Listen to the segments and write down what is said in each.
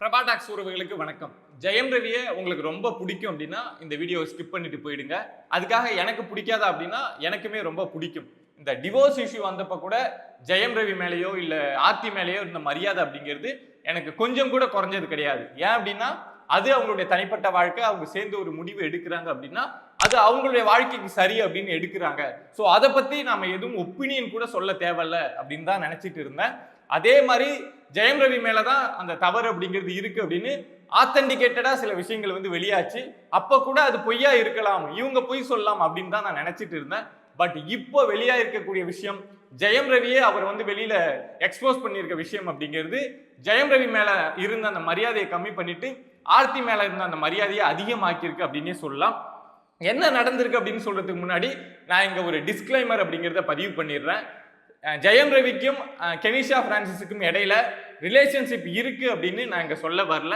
Prabha tax உறவுகளுக்கு வணக்கம். ஜெயம் ரவியை உங்களுக்கு ரொம்ப பிடிக்கும் அப்படின்னா இந்த வீடியோவை ஸ்கிப் பண்ணிட்டு போயிடுங்க. அதுக்காக எனக்கு பிடிக்காதா அப்படின்னா எனக்குமே ரொம்ப பிடிக்கும். இந்த டிவோர்ஸ் இஷ்யூ வந்தப்ப கூட ஜெயம் ரவி மேலேயோ இல்லை ஆர்த்தி மேலேயோ இருந்த மரியாதை அப்படிங்கிறது எனக்கு கொஞ்சம் கூட குறைஞ்சது கிடையாது. ஏன் அப்படின்னா அது அவங்களுடைய தனிப்பட்ட வாழ்க்கை அவங்க சேர்ந்து ஒரு முடிவு எடுக்கிறாங்க அப்படின்னா அது அவங்களுடைய வாழ்க்கைக்கு சரி அப்படின்னு எடுக்கிறாங்க. ஸோ அதை பற்றி நாம் எதுவும் ஒப்பீனியன் கூட சொல்ல தேவையில்ல அப்படின்னு தான் நினச்சிட்டு இருந்தேன். அதே மாதிரி ஜெயம் ரவி மேலே தான் அந்த தவறு அப்படிங்கிறது இருக்குது அப்படின்னு ஆத்தன்டிகேட்டடாக சில விஷயங்கள் வந்து வெளியாச்சு. அப்போ கூட அது பொய்யா இருக்கலாம் இவங்க பொய் சொல்லலாம் அப்படின்னு தான் நான் நினச்சிட்டு இருந்தேன். பட் இப்போ வெளியா இருக்கக்கூடிய விஷயம் ஜெயம் ரவியே அவர் வந்து வெளியில எக்ஸ்போஸ் பண்ணியிருக்க விஷயம் அப்படிங்கிறது ஜெயம் ரவி மேல இருந்த அந்த மரியாதையை கம்மி பண்ணிட்டு ஆர்த்தி மேல இருந்த அந்த மரியாதையை அதிகமாக்கியிருக்கு அப்படின்னே சொல்லலாம். என்ன நடந்திருக்கு அப்படின்னு சொல்றதுக்கு முன்னாடி நான் இங்க ஒரு டிஸ்க்ளைமர் அப்படிங்கிறத பதிவு பண்ணிடுறேன். ஜெயம் ரவிக்கும் கெனிஷா பிரான்சிஸுக்கும் இடையில ரிலேஷன்ஷிப் இருக்கு அப்படின்னு நான் இங்க சொல்ல வரல.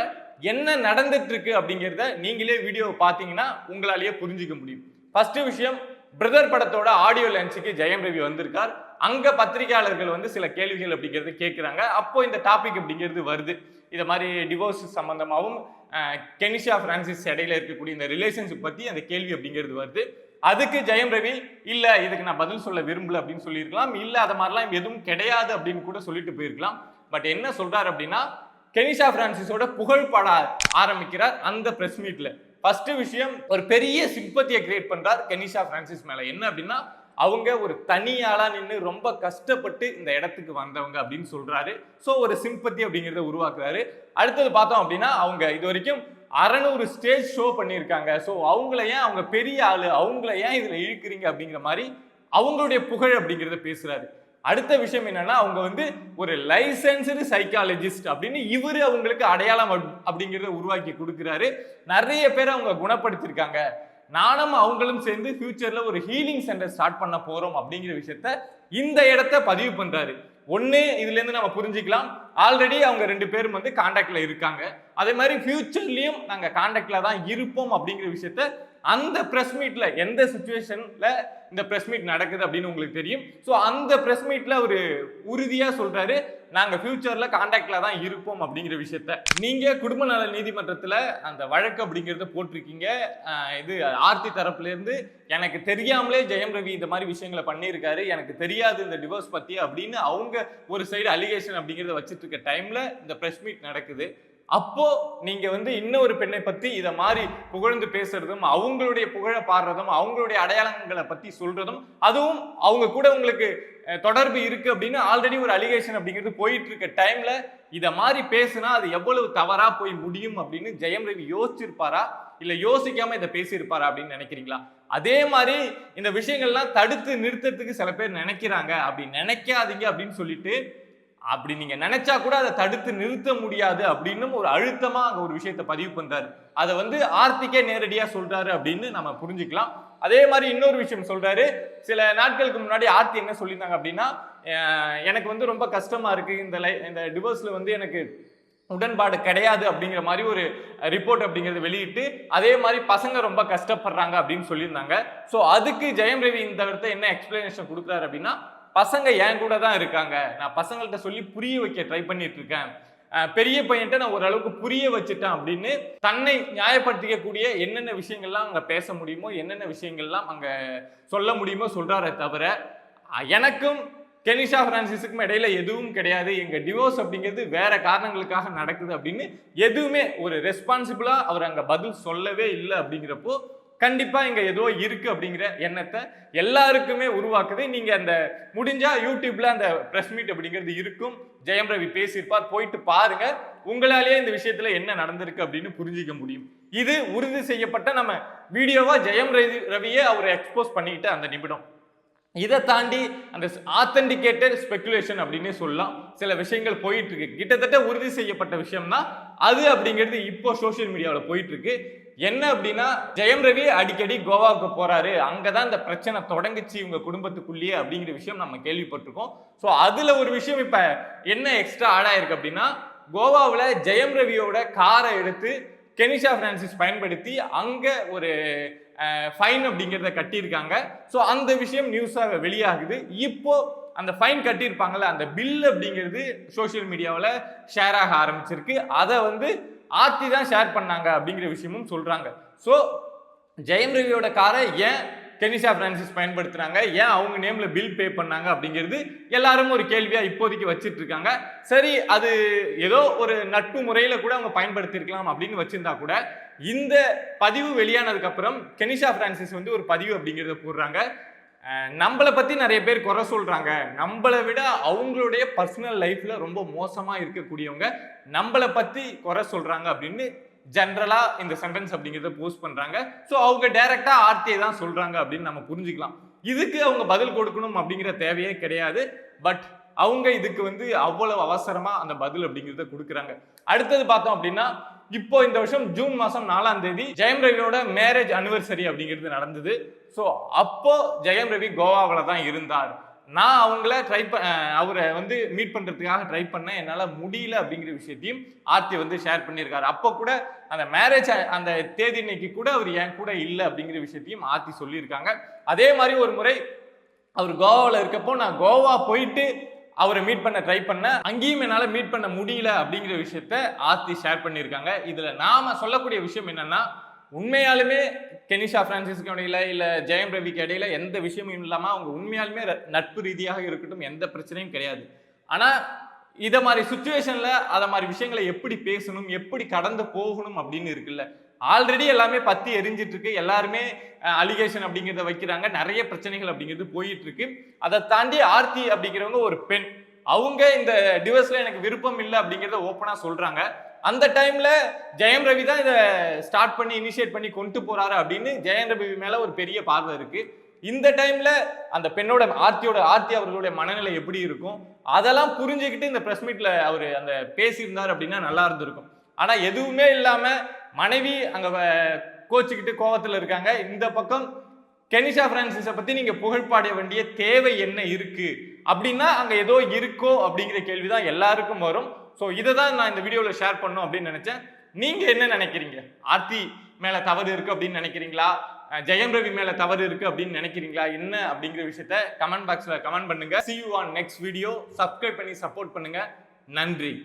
என்ன நடந்துட்டு இருக்கு அப்படிங்கிறத நீங்களே வீடியோ பார்த்தீங்கன்னா உங்களாலேயே புரிஞ்சுக்க முடியும். ஃபர்ஸ்ட் விஷயம் பிரதர் படத்தோட ஆடியோ லான்ச்சுக்கு ஜெயம் ரவி வந்திருக்கார். அங்க பத்திரிகையாளர்கள் வந்து சில கேள்விகள் அப்படிங்கிறது கேட்குறாங்க அப்போ இந்த டாபிக் அப்படிங்கிறது வருது. இதை மாதிரி டிவோர்ஸ் சம்பந்தமாகவும் கெனிஷா பிரான்சிஸ் இடையில இருக்கக்கூடிய இந்த ரிலேஷன்ஷிப் பத்தி அந்த கேள்வி அப்படிங்கிறது வருது. அதுக்கு ஜெயம் ரவி இல்ல இதுக்கு நான் பதில் சொல்ல விரும்பல அப்படின்னு சொல்லியிருக்கலாம். இல்ல அது மாதிரிலாம் எதுவும் கிடையாது அப்படின்னு கூட சொல்லிட்டு போயிருக்கலாம். பட் என்ன சொல்றாரு அப்படின்னா கெனிஷா பிரான்சிஸோட புகழ் பாட ஆரம்பிக்கிறார் அந்த பிரஸ் மீட்ல ஃபர்ஸ்ட் விஷயம் ஒரு பெரிய சிம்பத்தியை கிரியேட் பண்றார் கெனிஷா பிரான்சிஸ் மேல. என்ன அப்படின்னா அவங்க ஒரு தனியாளா நின்று ரொம்ப கஷ்டப்பட்டு இந்த இடத்துக்கு வந்தவங்க அப்படின்னு சொல்றாரு. ஸோ ஒரு சிம்பத்தி அப்படிங்கிறத உருவாக்குறாரு. அடுத்தது பார்த்தோம் அப்படின்னா அவங்க இது வரைக்கும் அறநூறு ஸ்டேஜ் ஷோ பண்ணியிருக்காங்க. ஸோ அவங்கள ஏன் அவங்க பெரிய ஆள் அவங்கள ஏன் இதில் இழுக்கிறீங்க அப்படிங்கிற மாதிரி அவங்களுடைய புகழ் அப்படிங்கிறத பேசுகிறாரு அடுத்த விஷயம் என்னன்னா அவங்க வந்து ஒரு லைசன்ஸ்டு சைக்காலஜிஸ்ட் அப்படின்னு இவரு அவங்களுக்கு அடையாளம் அப்படிங்கிறத உருவாக்கி கொடுக்குறாரு. நிறைய பேர் அவங்க குணப்படுத்தியிருக்காங்க. நானும் அவங்களும் சேர்ந்து ஃபியூச்சர்ல ஒரு ஹீலிங் சென்டர் ஸ்டார்ட் பண்ண போறோம் அப்படிங்கிற விஷயத்த இந்த இடத்த பதிவு பண்றாரு. ஒன்று இதுல இருந்து நம்ம புரிஞ்சுக்கலாம். ஆல்ரெடி அவங்க ரெண்டு பேரும் வந்து காண்டாக்ட்ல இருக்காங்க. அதே மாதிரி ஃபியூச்சர்லேயும் நாங்கள் காண்டாக்டில் தான் இருப்போம் அப்படிங்கிற விஷயத்த அந்த ப்ரெஸ் மீட்டில் எந்த சுச்சுவேஷனில் இந்த ப்ரெஸ் மீட் நடக்குது அப்படின்னு உங்களுக்கு தெரியும். ஸோ அந்த ப்ரெஸ் மீட்டில் ஒரு உறுதியாக சொல்கிறாரு நாங்கள் ஃப்யூச்சரில் காண்டாக்டில் தான் இருப்போம் அப்படிங்கிற விஷயத்த. நீங்கள் குடும்ப நல நீதிமன்றத்தில் அந்த வழக்கு அப்படிங்கிறத போட்டிருக்கீங்க. இது ஆர்த்தி தரப்புலேருந்து எனக்கு தெரியாமலே ஜெயம் ரவி இந்த மாதிரி விஷயங்களை பண்ணியிருக்காரு. எனக்கு தெரியாது இந்த டிவோர்ஸ் பற்றி அப்படின்னு அவங்க ஒரு சைடு அலிகேஷன் அப்படிங்கிறத வச்சுட்டு இருக்க டைமில் இந்த ப்ரெஸ் மீட் நடக்குது. அப்போ நீங்க வந்து இன்னொரு பெண்ணை பத்தி இதை மாதிரி புகழ்ந்து பேசுறதும் அவங்களுடைய புகழ பாடுறதும் அவங்களுடைய அடையாளங்களை பத்தி சொல்றதும் அதுவும் அவங்க கூட உங்களுக்கு தொடர்பு இருக்கு அப்படின்னு ஆல்ரெடி ஒரு அலிகேஷன் அப்படிங்கிறது போயிட்டு இருக்க டைம்ல இதை மாதிரி பேசுனா அது எவ்வளவு தவறா போய் முடியும் அப்படின்னு ஜெயம் ரவி யோசிச்சிருப்பாரா? இல்ல யோசிக்காம இதை பேசியிருப்பாரா அப்படின்னு நினைக்கிறீங்களா? அதே மாதிரி இந்த விஷயங்கள்லாம் தடுத்து நிறுத்தத்துக்கு சில பேர் நினைக்கிறாங்க. அப்படி நினைக்காதீங்க அப்படின்னு சொல்லிட்டு அப்படி நீங்க நினைச்சா கூட அதை தடுத்து நிறுத்த முடியாது அப்படின்னு ஒரு அழுத்தமா அங்க ஒரு விஷயத்தை பதிவு பண்றாரு. அதை வந்து ஆர்த்திக்கே நேரடியா சொல்றாரு அப்படின்னு நம்ம புரிஞ்சுக்கலாம். அதே மாதிரி இன்னொரு விஷயம் சொல்றாரு. சில நாட்களுக்கு முன்னாடி ஆர்த்தி என்ன சொல்லியிருந்தாங்க அப்படின்னா எனக்கு வந்து ரொம்ப கஷ்டமா இருக்கு. இந்த லை இந்த டிவோர்ஸ்ல வந்து எனக்கு உடன்பாடு கிடையாது அப்படிங்கிற மாதிரி ஒரு ரிப்போர்ட் அப்படிங்கிறத வெளியிட்டு அதே மாதிரி பசங்க ரொம்ப கஷ்டப்படுறாங்க அப்படின்னு சொல்லியிருந்தாங்க. ஸோ அதுக்கு ஜெயம் ரவி இந்த இடத்த என்ன எக்ஸ்பிளனேஷன் கொடுக்குறாரு அப்படின்னா பசங்க என் கூட தான் இருக்காங்க. நான் பசங்கள்கிட்ட சொல்லி புரிய வைக்க ட்ரை பண்ணிட்டு இருக்கேன் பெரிய பையன்ட்ட நான் ஓரளவுக்கு புரிய வச்சுட்டேன் அப்படின்னு தன்னை நியாயப்படுத்திக்கக்கூடிய என்னென்ன விஷயங்கள்லாம் அங்கே பேச முடியுமோ என்னென்ன விஷயங்கள்லாம் அங்கே சொல்ல முடியுமோ சொல்கிறாரே தவிர எனக்கும் கெனிஷா பிரான்சிஸுக்கும் இடையில எதுவும் கிடையாது. எங்கள் டிவோர்ஸ் அப்படிங்கிறது வேற காரணங்களுக்காக நடக்குது அப்படின்னு எதுவுமே ஒரு ரெஸ்பான்சிபிளாக அவர் அங்கே பதில் சொல்லவே இல்லை அப்படிங்கிறப்போ கண்டிப்பாக இங்கே ஏதோ இருக்குது அப்படிங்கிற எண்ணத்தை எல்லாருக்குமே உருவாக்குது. நீங்கள் அந்த முடிஞ்சால் யூடியூப்பில் அந்த ப்ரெஸ் மீட் அப்படிங்கிறது இருக்கும். ஜெயம் ரவி பேசியிருப்பார். போயிட்டு பாருங்க. உங்களாலேயே இந்த விஷயத்தில் என்ன நடந்திருக்கு அப்படின்னு புரிஞ்சிக்க முடியும். இது உறுதி செய்யப்பட்ட நம்ம வீடியோவாக ஜெயம் ரவி ரவியே அவரை எக்ஸ்போஸ் பண்ணிக்கிட்ட அந்த நிமிடம். இதை தாண்டி அந்த ஆத்தென்டிகேட்டட் ஸ்பெகுலேஷன் அப்படின்னு சொல்லலாம். சில விஷயங்கள் போயிட்டு இருக்கு. கிட்டத்தட்ட உறுதி செய்யப்பட்ட விஷயம்னா அது அப்படிங்கிறது இப்போ சோஷியல் மீடியாவில் போயிட்டு இருக்கு. என்ன அப்படின்னா ஜெயம் ரவி அடிக்கடி கோவாவுக்கு போறாரு. அங்கதான் இந்த பிரச்சனை தொடங்குச்சு இவங்க குடும்பத்துக்குள்ளேயே அப்படிங்கிற விஷயம் நம்ம கேள்விப்பட்டிருக்கோம். ஸோ அதுல ஒரு விஷயம் இப்ப என்ன எக்ஸ்ட்ரா ஆடாயிருக்கு அப்படின்னா கோவாவில் ஜெயம் ரவியோட காரை எடுத்து கெனிஷா பிரான்சிஸ் பயன்படுத்தி அங்க ஒரு ஃபைன் அப்படிங்கிறத கட்டியிருக்காங்க. ஸோ அந்த விஷயம் நியூஸாக வெளியாகுது. இப்போ அந்த ஃபைன் கட்டியிருப்பாங்கல்ல அந்த பில் அப்படிங்கிறது சோஷியல் மீடியாவில் ஷேர் ஆக ஆரம்பிச்சிருக்கு. அதை வந்து ஆர்த்தி தான் ஷேர் பண்ணாங்க அப்படிங்கிற விஷயமும் சொல்றாங்க. ஸோ ஜெயம் ரவியோட காரை ஏன் கெனிஷா பிரான்சிஸ் பயன்படுத்துறாங்க? ஏன் அவங்க நேம்ல பில் பே பண்ணாங்க அப்படிங்கிறது எல்லாரும் ஒரு கேள்வியா இப்போதைக்கு வச்சுட்டு இருக்காங்க சரி அது ஏதோ ஒரு நட்பு முறையில கூட அவங்க பயன்படுத்தியிருக்கலாம் அப்படின்னு வச்சிருந்தா கூட இந்த பதிவு வெளியானதுக்கு அப்புறம் கெனிஷா பிரான்சிஸ் வந்து ஒரு பதிவு அப்படிங்கிறத போடுறாங்க. நம்மளை பற்றி நிறைய பேர் குறை சொல்கிறாங்க நம்மளை விட அவங்களுடைய பர்சனல் லைஃப்பில் ரொம்ப மோசமாக இருக்கக்கூடியவங்க நம்மளை பற்றி குறை சொல்கிறாங்க அப்படின்னு ஜென்ரலாக இந்த சென்டென்ஸ் அப்படிங்கிறத போஸ்ட் பண்ணுறாங்க ஸோ அவங்க டைரெக்டாக ஆர்த்தியை தான் சொல்கிறாங்க அப்படின்னு நம்ம புரிஞ்சுக்கலாம். இதுக்கு அவங்க பதில் கொடுக்கணும் அப்படிங்கிற தேவையே கிடையாது. பட் அவங்க இதுக்கு வந்து அவ்வளவு அவசரமாக அந்த பதில் அப்படிங்கிறத கொடுக்குறாங்க. அடுத்தது பார்த்தோம் அப்படின்னா இப்போ இந்த வருஷம் ஜூன் மாசம் நாலாம் தேதி ஜெயம் ரவியோட மேரேஜ் அனிவர்சரி அப்படிங்கிறது நடந்தது. ஸோ அப்போ ஜெயம் ரவி கோவாவில் தான் இருந்தார். நான் அவங்கள ட்ரை ப அவரை வந்து மீட் பண்ணுறதுக்காக ட்ரை பண்ணேன். என்னால் முடியல அப்படிங்கிற விஷயத்தையும் ஆர்த்தி வந்து ஷேர் பண்ணியிருக்காரு. அப்போ கூட அந்த மேரேஜ் அந்த தேதி இன்னைக்கு கூட அவர் என் கூட இல்லை அப்படிங்கிற விஷயத்தையும் ஆர்த்தி சொல்லியிருக்காங்க. அதே மாதிரி ஒரு முறை அவர் கோவாவில் இருக்கப்போ நான் கோவா போயிட்டு அவரை மீட் பண்ண ட்ரை பண்ண அங்கேயும் என்னால் மீட் பண்ண முடியல அப்படிங்கிற விஷயத்த ஆர்த்தி ஷேர் பண்ணியிருக்காங்க. இதில் நாம் சொல்லக்கூடிய விஷயம் என்னென்னா உண்மையாலுமே கெனிஷா பிரான்சிஸ்க்கு இடையில இல்லை ஜெயம் ரவிக்கு இடையில எந்த விஷயமும் இல்லாமல் அவங்க உண்மையாலுமே நட்பு ரீதியாக இருக்கட்டும் எந்த பிரச்சனையும் கிடையாது. ஆனால் இதை மாதிரி சுச்சுவேஷனில் அதை மாதிரி விஷயங்களை எப்படி பேசணும் எப்படி கடந்து போகணும் அப்படின்னு இருக்குல்ல ஆல்ரெடி எல்லாமே பத்தி எரிஞ்சிட்டு இருக்கு எல்லாருமே அலிகேஷன் அப்படிங்கிறத வைக்கிறாங்க. நிறைய பிரச்சனைகள் அப்படிங்கிறது போயிட்டு இருக்கு அதை தாண்டி ஆர்த்தி அப்படிங்கிறவங்க ஒரு பெண். அவங்க இந்த டிவர்ஸ்ல எனக்கு விருப்பம் இல்லை அப்படிங்கிறத ஓப்பனா சொல்றாங்க. அந்த டைம்ல ஜெயம் ரவி தான் இதை ஸ்டார்ட் பண்ணி இனிஷியேட் பண்ணி கொண்டு போறாரு அப்படின்னு ஜெயம் ரவி மேல ஒரு பெரிய பார்வை இருக்கு. இந்த டைம்ல அந்த பெண்ணோட ஆர்த்தியோட ஆர்த்தி அவர்களுடைய மனநிலை எப்படி இருக்கும்? அதெல்லாம் புரிஞ்சுக்கிட்டு இந்த பிரஸ் மீட்ல அவர் அந்த பேசியிருந்தார் அப்படின்னா நல்லா இருந்திருக்கும். ஆனா எதுவுமே இல்லாம மனைவி அங்க வ- கோச்சுக்கிட்டு கோவத்துல இருக்காங்க. இந்த பக்கம் கெனிஷா பிரான்சிஸை பத்தி நீங்க புகழ்பாட வேண்டிய தேவை என்ன இருக்கு? அப்படின்னா அங்க ஏதோ இருக்கோ அப்படிங்கிற கேள்விதான் எல்லாருக்கும் வரும். ஸோ இதை தான் நான் இந்த வீடியோவில் ஷேர் பண்ணும் அப்படின்னு நினைச்சேன். நீங்க என்ன நினைக்கிறீங்க? ஆர்த்தி மேல தவறு இருக்கு அப்படின்னு நினைக்கிறீங்களா? ஜெயம் ரவி மேல தவறு இருக்கு அப்படின்னு நினைக்கிறீங்களா? என்ன அப்படிங்கிற விஷயத்த கமெண்ட் பாக்ஸ்ல கமெண்ட் பண்ணுங்க. See you on next video subscribe பண்ணி சப்போர்ட் பண்ணுங்க. நன்றி.